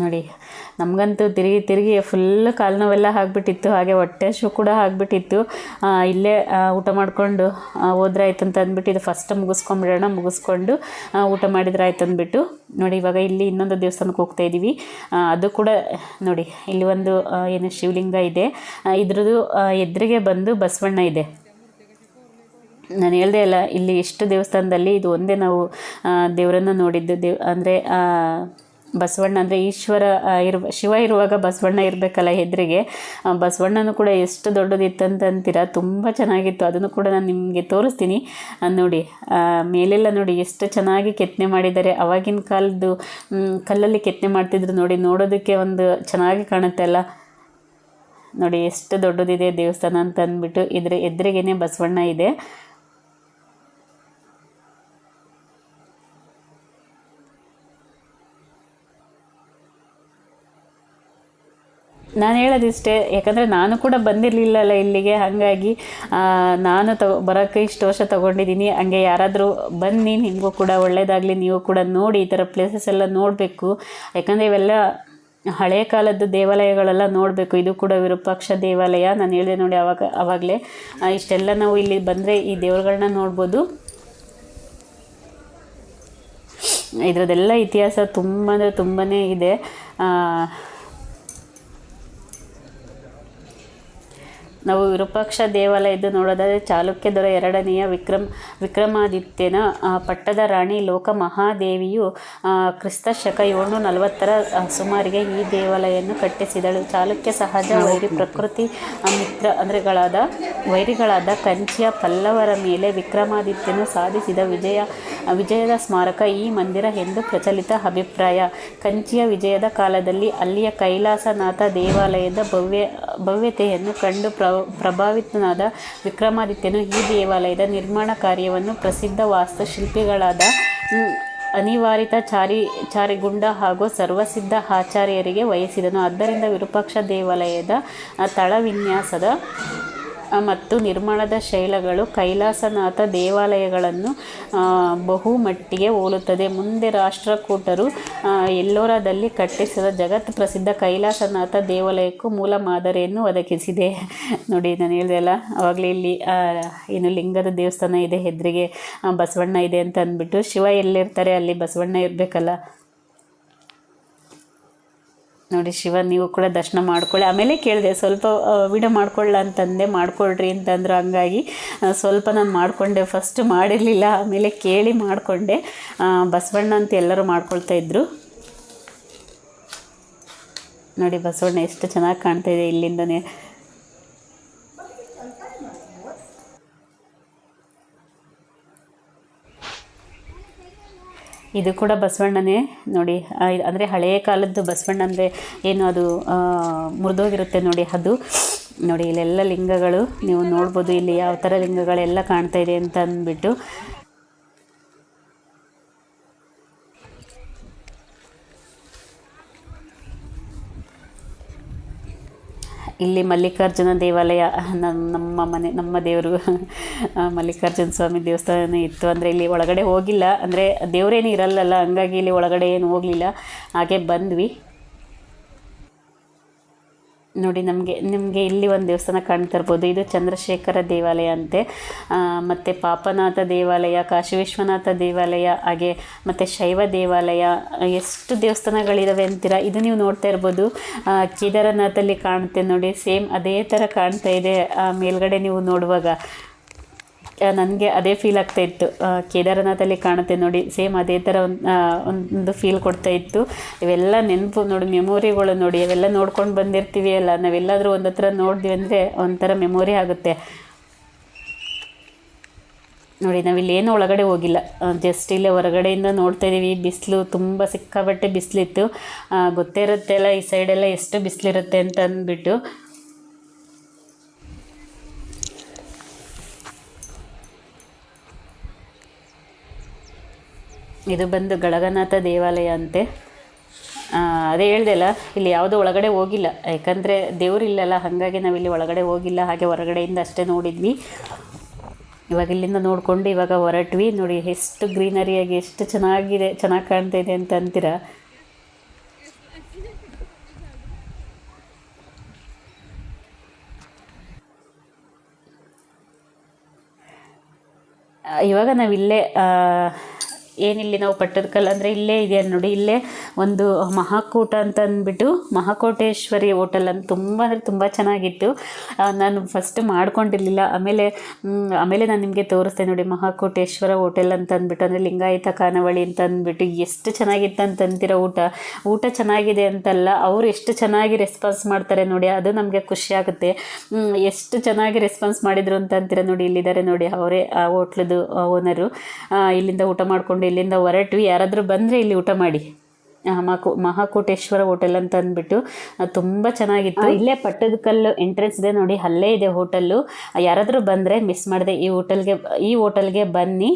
[SPEAKER 1] ನೋಡಿ ನಮಗಂತೂ ತಿರುಗಿ ತಿರುಗಿ ಫುಲ್ ಕಾಲು ನೋವೆಲ್ಲ ಆಗಿಬಿಟ್ಟಿತ್ತು, ಹಾಗೆ ಹೊಟ್ಟೆ ಶೂ ಕೂಡ ಆಗಿಬಿಟ್ಟಿತ್ತು. ಇಲ್ಲೇ ಊಟ ಮಾಡಿಕೊಂಡು ಹೋದ್ರೆ ಆಯ್ತು ಅಂತ ಅಂದ್ಬಿಟ್ಟು ಇದು ಫಸ್ಟ್ ಮುಗಿಸ್ಕೊಂಬಿಡೋಣ ಮುಗಿಸ್ಕೊಂಡು ಊಟ ಮಾಡಿದ್ರೆ ಆಯ್ತು ಅಂದ್ಬಿಟ್ಟು. ನೋಡಿ, ಇವಾಗ ಇಲ್ಲಿ ಇನ್ನೊಂದು ದೇವಸ್ಥಾನಕ್ಕೆ ಹೋಗ್ತಾ ಇದ್ದೀವಿ ಅದು ಕೂಡ, ನೋಡಿ, ಇಲ್ಲಿ ಒಂದು ಏನು ಶಿವಲಿಂಗ ಇದೆ. ಇದ್ರದ್ದು ಎದುರಿಗೆ ಬಂದು ಬಸವಣ್ಣ ಇದೆ. ನಾನು ಹೇಳ್ದೆ ಅಲ್ಲ, ಇಲ್ಲಿ ಇಷ್ಟು ದೇವಸ್ಥಾನದಲ್ಲಿ ಇದು ಒಂದೇ ನಾವು ದೇವರನ್ನು ನೋಡಿದ್ದು. ದೇವ್, ಅಂದರೆ ಬಸವಣ್ಣ ಅಂದರೆ ಈಶ್ವರ ಇರುವ, ಶಿವ ಇರುವಾಗ ಬಸವಣ್ಣ ಇರಬೇಕಲ್ಲ ಹೆದ್ರಿಗೆ ಬಸವಣ್ಣನೂ ಕೂಡ ಎಷ್ಟು ದೊಡ್ಡದಿತ್ತು ಅಂತ ಅಂತೀರ ತುಂಬ ಚೆನ್ನಾಗಿತ್ತು. ಅದನ್ನು ಕೂಡ ನಾನು ನಿಮಗೆ ತೋರಿಸ್ತೀನಿ. ನೋಡಿ ಮೇಲೆಲ್ಲ ನೋಡಿ ಎಷ್ಟು ಚೆನ್ನಾಗಿ ಕೆತ್ತನೆ ಮಾಡಿದ್ದಾರೆ. ಅವಾಗಿನ ಕಾಲದ್ದು ಕಲ್ಲಲ್ಲಿ ಕೆತ್ತನೆ ಮಾಡ್ತಿದ್ರು ನೋಡಿ, ನೋಡೋದಕ್ಕೆ ಒಂದು ಚೆನ್ನಾಗಿ ಕಾಣುತ್ತೆ ಅಲ್ಲ. ನೋಡಿ, ಎಷ್ಟು ದೊಡ್ಡದಿದೆ ದೇವಸ್ಥಾನ ಅಂತ ಅಂದ್ಬಿಟ್ಟು ಇದ್ರೆ ಎದುರಿಗೇನೆ ಬಸವಣ್ಣ ಇದೆ. ನಾನು ಹೇಳೋದಿಷ್ಟೇ, ಯಾಕಂದರೆ ನಾನು ಕೂಡ ಬಂದಿರಲಿಲ್ಲಲ್ಲ ಇಲ್ಲಿಗೆ, ಹಾಗಾಗಿ ನಾನು ತಗೋ ಬರೋಕ್ಕೆ ಇಷ್ಟು ವರ್ಷ ತೊಗೊಂಡಿದ್ದೀನಿ. ಹಂಗೆ ಯಾರಾದರೂ ಬನ್ನಿ, ನಿಮಗೂ ಕೂಡ ಒಳ್ಳೆಯದಾಗಲಿ ನೀವು ಕೂಡ ನೋಡಿ ಈ ಥರ ಪ್ಲೇಸಸ್ ಎಲ್ಲ ನೋಡಬೇಕು. ಯಾಕಂದರೆ ಇವೆಲ್ಲ ಹಳೆಯ ಕಾಲದ್ದು ದೇವಾಲಯಗಳೆಲ್ಲ ನೋಡಬೇಕು. ಇದು ಕೂಡ ವಿರೂಪಾಕ್ಷ ದೇವಾಲಯ. ನಾನು ಹೇಳಿದೆ ನೋಡಿ ಅವಾಗ ಆವಾಗಲೇ ಇಷ್ಟೆಲ್ಲ ನಾವು ಇಲ್ಲಿ ಬಂದರೆ ಈ ದೇವರುಗಳನ್ನ ನೋಡ್ಬೋದು. ಇದರದ್ದೆಲ್ಲ ಇತಿಹಾಸ ತುಂಬ ಅಂದರೆ ತುಂಬಾ ಇದೆ. ನಾವು ವಿರೂಪಾಕ್ಷ ದೇವಾಲಯದ್ದು ನೋಡೋದಾದರೆ ಚಾಲುಕ್ಯ ದೊರೆ ಎರಡನೆಯ ವಿಕ್ರಮ್ ವಿಕ್ರಮಾದಿತ್ಯನ ಪಟ್ಟದ ರಾಣಿ ಲೋಕ ಮಹಾದೇವಿಯು ಕ್ರಿಸ್ತ ಶಕ ಏಳ್ನೂರ ನಲವತ್ತರ ಸುಮಾರಿಗೆ ಈ ದೇವಾಲಯವನ್ನು ಕಟ್ಟಿಸಿದಳು. ಚಾಲುಕ್ಯ ಸಹಜ ವೈರಿ ಪ್ರಕೃತಿ ಮಿತ್ರ ಅಂದ್ರೆಗಳಾದ ವೈರಿಗಳಾದ ಕಂಚಿಯ ಪಲ್ಲವರ ಮೇಲೆ ವಿಕ್ರಮಾದಿತ್ಯನು ಸಾಧಿಸಿದ ವಿಜಯ ವಿಜಯದ ಸ್ಮಾರಕ ಈ ಮಂದಿರ ಎಂದು ಪ್ರಚಲಿತ ಅಭಿಪ್ರಾಯ. ಕಂಚಿಯ ವಿಜಯದ ಕಾಲದಲ್ಲಿ ಅಲ್ಲಿಯ ಕೈಲಾಸನಾಥ ದೇವಾಲಯದ ಭವ್ಯ ಭವ್ಯತೆಯನ್ನು ಕಂಡು ಪ್ರ, ಪ್ರಭಾವಿತನಾದ ವಿಕ್ರಮಾದಿತ್ಯನು ಈ ದೇವಾಲಯದ ನಿರ್ಮಾಣ ಕಾರ್ಯವನ್ನು ಪ್ರಸಿದ್ಧ ವಾಸ್ತುಶಿಲ್ಪಿಗಳಾದ ಅನಿವಾರಿತ ಚಾರಿ, ಚಾರಿಗುಂಡ ಹಾಗೂ ಸರ್ವಸಿದ್ಧ ಆಚಾರ್ಯರಿಗೆ ವಹಿಸಿದನು. ಆದ್ದರಿಂದ ವಿರೂಪಾಕ್ಷ ದೇವಾಲಯದ ತಳವಿನ್ಯಾಸದ ಮತ್ತು ನಿರ್ಮಾಣದ ಶೈಲಗಳು ಕೈಲಾಸನಾಥ ದೇವಾಲಯಗಳನ್ನು ಬಹುಮಟ್ಟಿಗೆ ಹೋಲುತ್ತದೆ. ಮುಂದೆ ರಾಷ್ಟ್ರಕೂಟರು ಎಲ್ಲೋರದಲ್ಲಿ ಕಟ್ಟಿಸಿದ ಜಗತ್ ಪ್ರಸಿದ್ಧ ಕೈಲಾಸನಾಥ ದೇವಾಲಯಕ್ಕೂ ಮೂಲ ಮಾದರಿಯನ್ನು ಒದಗಿಸಿದೆ. ನೋಡಿ, ನಾನು ಹೇಳಿದೆ ಅಲ್ಲ ಆವಾಗಲೇ ಇಲ್ಲಿ ಏನು ಲಿಂಗದ ದೇವಸ್ಥಾನ ಇದೆ, ಹೆದ್ರಿಗೆ ಬಸವಣ್ಣ ಇದೆ ಅಂತ ಅಂದ್ಬಿಟ್ಟು ಶಿವ ಎಲ್ಲಿರ್ತಾರೆ, ಅಲ್ಲಿ ಬಸವಣ್ಣ ಇರಬೇಕಲ್ಲ. ನೋಡಿ ಶಿವ, ನೀವು ಕೂಡ ದರ್ಶನ ಮಾಡ್ಕೊಳ್ಳಿ. ಆಮೇಲೆ ಕೇಳಿದೆ, ಸ್ವಲ್ಪ ವಿಡಿಯೋ ಮಾಡ್ಕೊಳ್ಳ ಅಂತಂದೆ ಮಾಡ್ಕೊಳ್ರಿ ಅಂತಂದ್ರು ಹಂಗಾಗಿ ಸ್ವಲ್ಪ ನಾನು ಮಾಡಿಕೊಂಡೆ ಫಸ್ಟ್ ಮಾಡಿರಲಿಲ್ಲ, ಆಮೇಲೆ ಕೇಳಿ ಮಾಡಿಕೊಂಡೆ. ಬಸವಣ್ಣ ಅಂತ ಎಲ್ಲರೂ ಮಾಡ್ಕೊಳ್ತಾ ಇದ್ರು. ನೋಡಿ ಬಸವಣ್ಣ ಎಷ್ಟು ಚೆನ್ನಾಗಿ ಕಾಣ್ತಾ ಇದೆ ಇಲ್ಲಿಂದನೇ. ಇದು ಕೂಡ ಬಸವಣ್ಣನೇ. ನೋಡಿ ಅಂದರೆ ಹಳೆಯ ಕಾಲದ್ದು ಬಸವಣ್ಣ ಅಂದರೆ ಏನು ಅದು ಮುರಿದೋಗಿರುತ್ತೆ ನೋಡಿ ಅದು. ನೋಡಿ, ಇಲ್ಲೆಲ್ಲ ಲಿಂಗಗಳು ನೀವು ನೋಡ್ಬೋದು ಇಲ್ಲಿ ಯಾವ ಥರ ಲಿಂಗಗಳೆಲ್ಲ ಕಾಣ್ತಾ ಇದೆ ಅಂತ ಅಂದ್ಬಿಟ್ಟು. ಇಲ್ಲಿ ಮಲ್ಲಿಕಾರ್ಜುನ ದೇವಾಲಯ ನಮ್ಮ ಮನೆ, ನಮ್ಮ ದೇವರು ಮಲ್ಲಿಕಾರ್ಜುನ ಸ್ವಾಮಿ ದೇವಸ್ಥಾನ ಇತ್ತು. ಅಂದರೆ ಇಲ್ಲಿ ಒಳಗಡೆ ಹೋಗಿಲ್ಲ. ಅಂದರೆ ದೇವರೇನು ಇರಲ್ಲಲ್ಲ. ಹಂಗಾಗಿ ಇಲ್ಲಿ ಒಳಗಡೆ ಏನು ಹೋಗಲಿಲ್ಲ. ಹಾಗೆ ಬಂದ್ವಿ. ನೋಡಿ, ನಮಗೆ, ನಿಮಗೆ ಇಲ್ಲಿ ಒಂದು ದೇವಸ್ಥಾನ ಕಾಣ್ತಿರ್ಬೋದು. ಇದು ಚಂದ್ರಶೇಖರ ದೇವಾಲಯ ಅಂತೆ. ಮತ್ತು ಪಾಪನಾಥ ದೇವಾಲಯ, ಕಾಶಿ ವಿಶ್ವನಾಥ ದೇವಾಲಯ, ಹಾಗೆ ಮತ್ತು ಶೈವ ದೇವಾಲಯ, ಎಷ್ಟು ದೇವಸ್ಥಾನಗಳಿದ್ದಾವೆ ಅಂತೀರಾ? ಇದು ನೀವು ನೋಡ್ತಾ ಇರ್ಬೋದು. ಕೇದಾರನಾಥಲ್ಲಿ ಕಾಣುತ್ತೆ ನೋಡಿ, ಸೇಮ್ ಅದೇ ಥರ ಕಾಣ್ತಾ ಇದೆ. ಮೇಲ್ಗಡೆ ನೀವು ನೋಡುವಾಗ ನನಗೆ ಅದೇ ಫೀಲ್ ಆಗ್ತಾ ಇತ್ತು. ಕೇದಾರನಾಥಲ್ಲಿ ಕಾಣುತ್ತೆ ನೋಡಿ. ಸೇಮ್ ಅದೇ ಥರ ಒಂದು ಫೀಲ್ ಕೊಡ್ತಾ ಇತ್ತು. ಇವೆಲ್ಲ ನೆನಪು ನೋಡಿ ಮೆಮೊರಿಗಳು ನೋಡಿ. ಅವೆಲ್ಲ ನೋಡ್ಕೊಂಡು ಬಂದಿರ್ತೀವಿ ಅಲ್ಲ. ನಾವೆಲ್ಲಾದರೂ ಒಂದು ಹತ್ರ ನೋಡಿದ್ವಿ ಅಂದರೆ ಒಂಥರ ಮೆಮೊರಿ ಆಗುತ್ತೆ. ನೋಡಿ ನಾವಿಲ್ಲಿ ಏನು ಒಳಗಡೆ ಹೋಗಿಲ್ಲ. ಜಸ್ಟ್ ಇಲ್ಲೇ ಹೊರಗಡೆಯಿಂದ ನೋಡ್ತಾ ಇದ್ದೀವಿ ಬಿಸಿಲು ತುಂಬ ಸಿಕ್ಕಾಬಟ್ಟೆ ಬಿಸಿಲಿತ್ತು. ಗೊತ್ತೇ ಇರುತ್ತೆ ಅಲ್ಲ ಈ ಸೈಡೆಲ್ಲ ಎಷ್ಟು ಬಿಸಿಲಿರುತ್ತೆ ಅಂತ ಅಂದ್ಬಿಟ್ಟು. ಇದು ಬಂದು ಗಳಗನಾಥ ದೇವಾಲಯ ಅಂತೆ. ಅದೇ ಹೇಳ್ದೆ ಅಲ್ಲ, ಇಲ್ಲಿ ಯಾವುದೋ ಒಳಗಡೆ ಹೋಗಿಲ್ಲ. ಯಾಕಂದರೆ ದೇವರಿಲ್ಲಲ್ಲ ಹಾಗಾಗಿ ನಾವಿಲ್ಲಿ ಒಳಗಡೆ ಹೋಗಿಲ್ಲ, ಹಾಗೆ ಹೊರಗಡೆಯಿಂದ ಅಷ್ಟೇ ನೋಡಿದ್ವಿ. ಇವಾಗ ಇಲ್ಲಿಂದ ನೋಡಿಕೊಂಡು ಇವಾಗ ಹೊರಟ್ವಿ. ನೋಡಿ, ಎಷ್ಟು ಗ್ರೀನರಿಯಾಗಿ ಎಷ್ಟು ಚೆನ್ನಾಗಿದೆ, ಚೆನ್ನಾಗಿ ಕಾಣ್ತಾ ಇದೆ ಅಂತ ಅಂತೀರಾ? ಇವಾಗ ನಾವಿಲ್ಲೇ ಏನಿಲ್ಲಿ ನಾವು ಪಟ್ಟದಕಲ್ಲು ಅಂದರೆ ಇಲ್ಲೇ ಇದೆ ನೋಡಿ, ಇಲ್ಲೇ ಒಂದು ಮಹಾಕೂಟ ಅಂತ ಅಂದ್ಬಿಟ್ಟು ಮಹಾಕೋಟೇಶ್ವರಿ ಹೋಟೆಲ್ ಅಂತ ತುಂಬ ಅಂದರೆ ತುಂಬ ಚೆನ್ನಾಗಿತ್ತು. ನಾನು ಫಸ್ಟ್ ಮಾಡ್ಕೊಂಡಿರಲಿಲ್ಲ. ಆಮೇಲೆ ಆಮೇಲೆ ನಾನು ನಿಮಗೆ ತೋರಿಸ್ತೆ ನೋಡಿ ಮಹಾಕೋಟೇಶ್ವರ ಹೋಟೆಲ್ ಅಂತ ಅಂದ್ಬಿಟ್ಟು, ಅಂದರೆ ಲಿಂಗಾಯತ ಖಾನಾವಳಿ ಅಂತ ಅಂದ್ಬಿಟ್ಟು ಎಷ್ಟು ಚೆನ್ನಾಗಿತ್ತು ಅಂತ ಅಂತೀರ ಊಟ? ಊಟ ಚೆನ್ನಾಗಿದೆ ಅಂತಲ್ಲ, ಅವರು ಎಷ್ಟು ಚೆನ್ನಾಗಿ ರೆಸ್ಪಾನ್ಸ್ ಮಾಡ್ತಾರೆ ನೋಡಿ, ಅದು ನಮಗೆ ಖುಷಿ ಆಗುತ್ತೆ. ಎಷ್ಟು ಚೆನ್ನಾಗಿ ರೆಸ್ಪಾನ್ಸ್ ಮಾಡಿದರು ಅಂತ ಅಂತೀರ ನೋಡಿ, ಇಲ್ಲಿದ್ದಾರೆ ನೋಡಿ ಅವರೇ, ಆ ಹೋಟ್ಲದು ಓನರು ಇಲ್ಲಿಂದ ಊಟ ಮಾಡಿಕೊಂಡು ಇಲ್ಲಿಂದ ಹೊರಟ್ವಿ. ಯಾರಾದರೂ ಬಂದರೆ ಇಲ್ಲಿ ಊಟ ಮಾಡಿ. ಮಹಾಕೋಟೇಶ್ವರ ಹೋಟೆಲ್ ಅಂತ ಅಂದ್ಬಿಟ್ಟು ತುಂಬಾ ತುಂಬ ಚೆನ್ನಾಗಿತ್ತು. ಇಲ್ಲೇ ಪಟ್ಟದಕಲ್ಲು ಎಂಟ್ರೆನ್ಸ್ ಇದೆ ನೋಡಿ, ಅಲ್ಲೇ ಇದೆ ಹೋಟೆಲ್ಲು ಯಾರಾದರೂ ಬಂದರೆ ಮಿಸ್ ಮಾಡಿದೆ ಈ ಹೋಟೆಲ್ಗೆ ಈ ಹೋಟೆಲ್ಗೆ ಬನ್ನಿ.